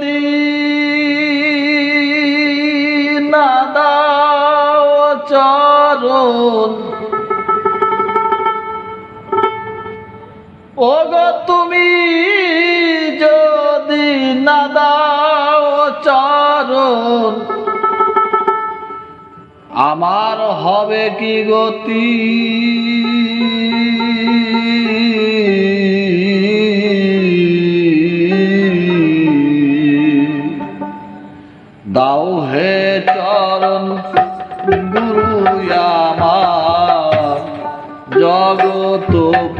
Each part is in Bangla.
যদি না দাও চরণ। ওগো তুমি যদি না দাও চরণ আমার হবে কি গতি? দাও হে চরণ গুরু আমার জগতপতি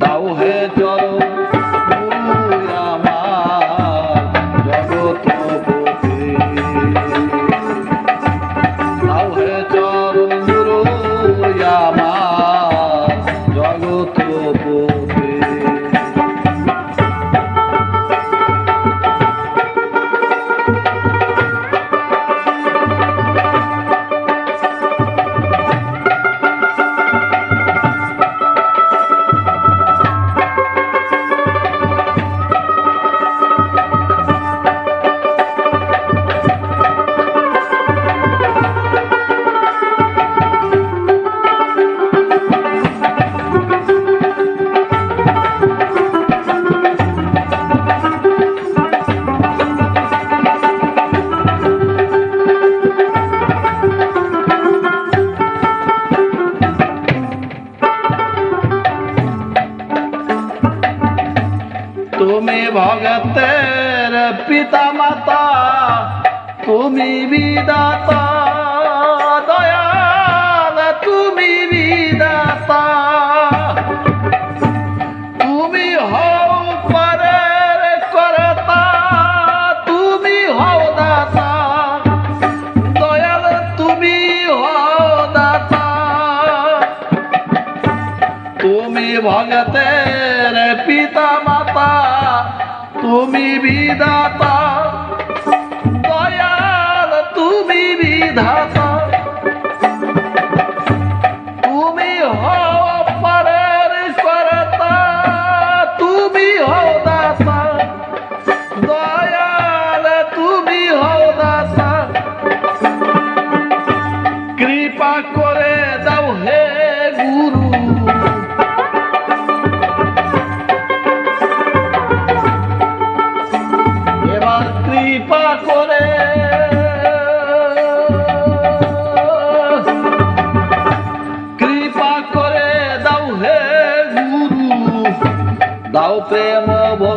দাও হে চলো জগতের পিতা মাতা তুমি বিদাতা, দয়াল তুমি বিদাতা। তুমি হও পরের করতা, তুমি হও দাতা। দয়াল তুমি হও দাতা। তুমি ভগতের পিতা মাতা তুমি বিধাতা দয়াল তুমি বিধাতা। তুমি হও তুমি হও দাতা।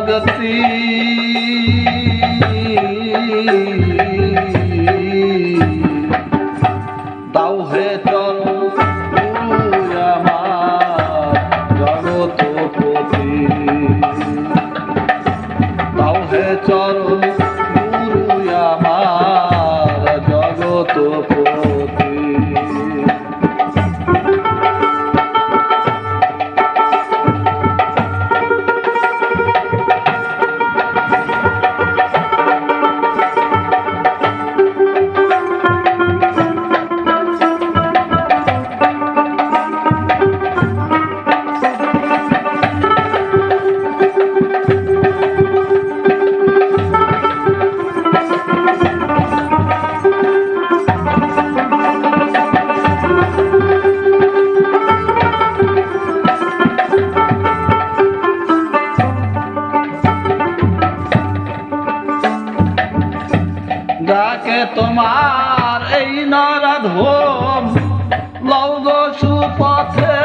গতি ডাকে তোমার এই নারাধ লৌগ সুপথে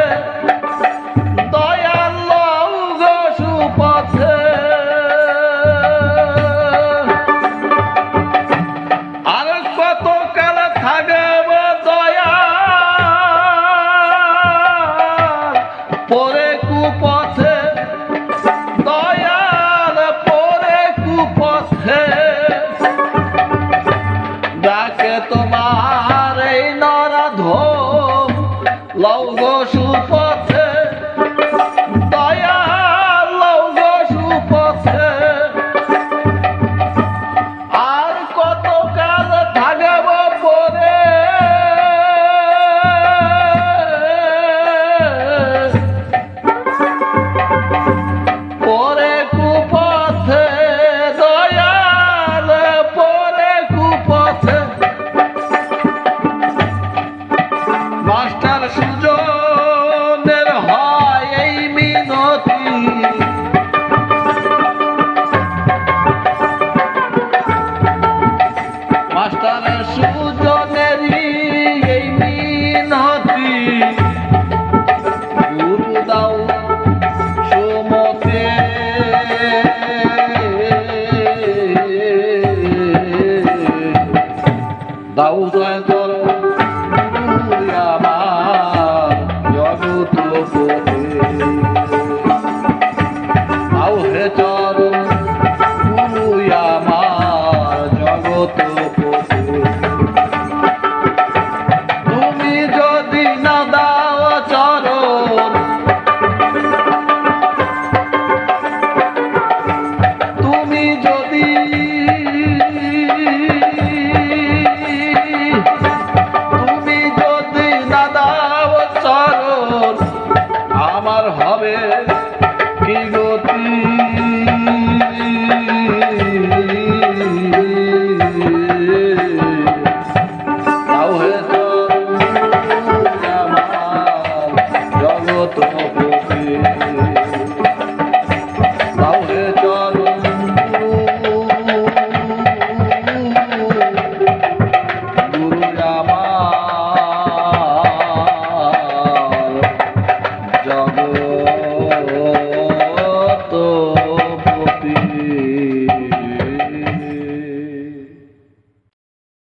ಗೋತಂ